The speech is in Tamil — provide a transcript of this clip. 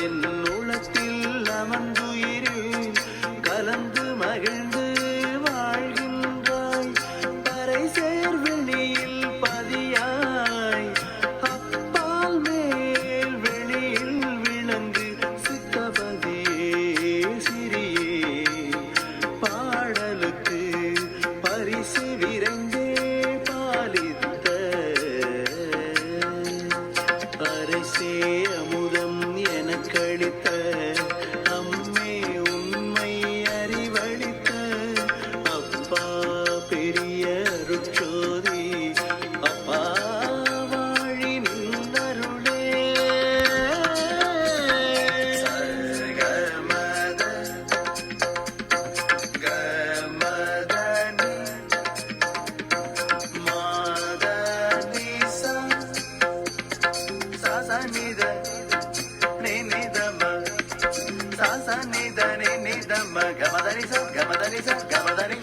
கலிந்தென் உளத்தில் அமர்ந்துயிரில் கலந்து மகிழ்ந்து வாழ்கின்றாய். பறை சேர்வெளியில் பதியாய் அப்பால் மேல் வெளியில் விளங்கு சித்தபதியே சிறியே. பாடலுக்கு பரிசு விரைந்தே பாலித்த அரசே. గమదని నిధమ్మ గమదని సద్గమదని సద్గమదని